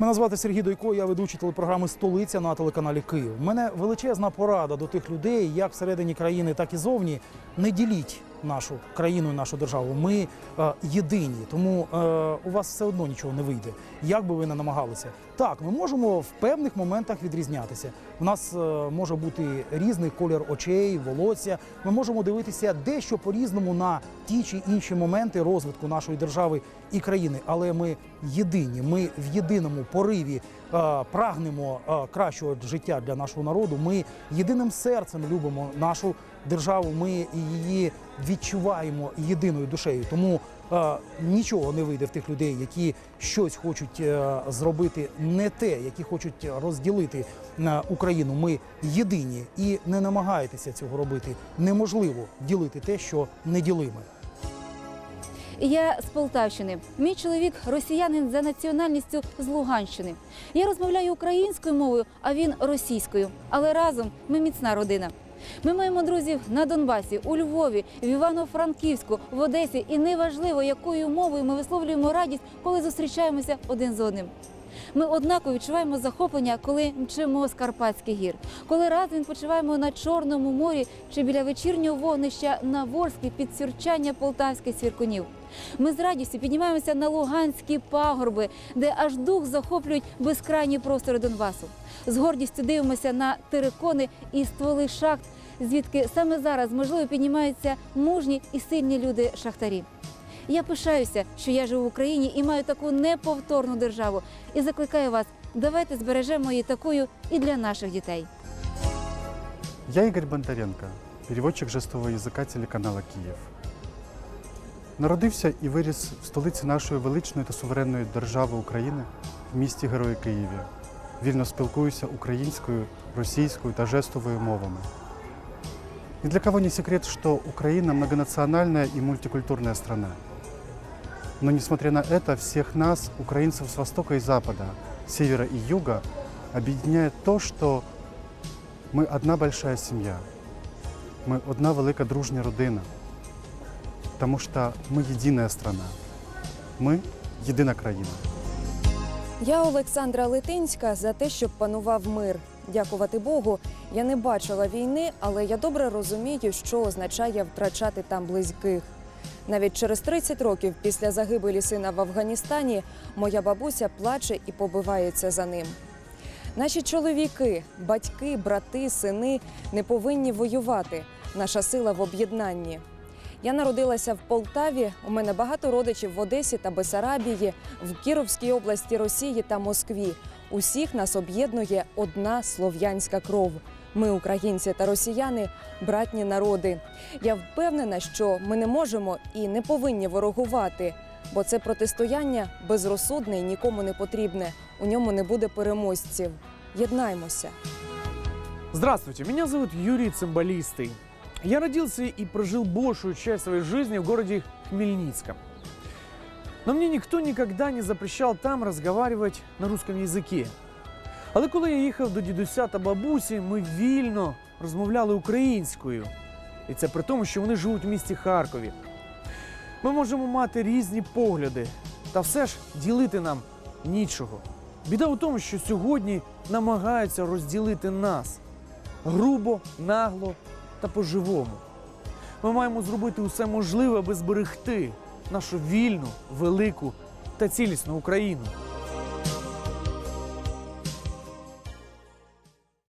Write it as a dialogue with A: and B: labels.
A: Мене звати Сергій Дойко, я ведучий телепрограми Столиця на телеканалі Київ. У мене величезна порада до тих людей, як всередині країни, так і зовні. Не діліть нашу країну нашу державу. Ми е, єдині, тому е, у вас все одно нічого не вийде. Як би ви не намагалися. Так, ми можемо в певних моментах відрізнятися. У нас е, може бути різний колір очей, волосся. Ми можемо дивитися дещо по-різному на ті чи інші моменти розвитку нашої держави і країни. Але ми єдині. Ми в єдиному пориві е, прагнемо е, кращого життя для нашого народу. Ми єдиним серцем любимо нашу державу. Ми її відчуваємо єдиною душею. Тому е, нічого не вийде в тих людей, які щось хочуть е, зробити не те, які хочуть розділити е, Україну. Ми єдині і не намагайтеся цього робити. Неможливо ділити те, що неділиме.
B: Я з Полтавщини. Мій чоловік росіянин за національністю з Луганщини. Я розмовляю українською мовою, а він російською. Але разом ми міцна родина. Ми маємо друзів на Донбасі, у Львові, в Івано-Франківську, в Одесі. І неважливо, якою мовою ми висловлюємо радість, коли зустрічаємося один з одним. Ми однаково відчуваємо захоплення, коли мчимо з Карпатських гір, коли разом відпочиваємо на Чорному морі чи біля вечірнього вогнища на Ворській під сюрчання полтавських свіркунів. Ми з радістю піднімаємося на Луганські пагорби, де аж дух захоплюють безкрайні простори Донбасу. З гордістю дивимося на терикони і стволи шахт, звідки саме зараз можливо піднімаються мужні і сильні люди шахтарі. Я пишаюся, що я живу в Україні і маю таку неповторну державу. І закликаю вас, давайте збережемо її такою і для наших дітей.
C: Я Игорь Бондаренко, переводчик жестового язика телеканала Київ. Народився і виріс в столиці нашої величної та суверенної держави України в місті Герої Києві. Вільно спілкуюся українською, російською та жестовою мовами. Ни для кого не секрет, что Украина многонациональная и мультикультурная страна. Но несмотря на это, всех нас, украинцев с востока и запада, севера и юга, объединяет то, что ми одна большая сім'я. Ми одна велика дружня родина. Тому що ми єдина страна. Ми єдина країна.
D: Я Олександра Литинська за те, щоб панував мир. Дякувати Богу, я не бачила війни, але я добре розумію, що означає втрачати там близьких. Навіть через 30 років після загибелі сина в Афганістані моя бабуся плаче і побивається за ним. Наші чоловіки, батьки, брати, сини не повинні воювати. Наша сила в об'єднанні. Я народилася в Полтаві. У мене багато родичів в Одесі та Бесарабії, в Кіровській області Росії та Москві. Усіх нас об'єднує одна слов'янська кров. Ми, українці та росіяни, братні народи. Я впевнена, що ми не можемо і не повинні ворогувати, бо це протистояння безрозсудне і нікому не потрібне. У ньому не буде переможців. Єднаймося.
E: Здравствуйте, меня зовут Юрий Цимбалистый. Я родился и прожил большую часть своей жизни в городе Хмельницком. Но мне никто никогда не запрещал там разговаривать на русском язикі. Але коли я їхав до дідуся та бабусі, ми вільно розмовляли українською. І це при тому, що вони живуть в місті Харкові. Ми можемо мати різні погляди, та все ж ділити нам нічого. Біда у тому, що сьогодні намагаються розділити нас грубо, нагло та по-живому. Ми маємо зробити усе можливе, аби зберегти нашу вільну, велику та цілісну Україну.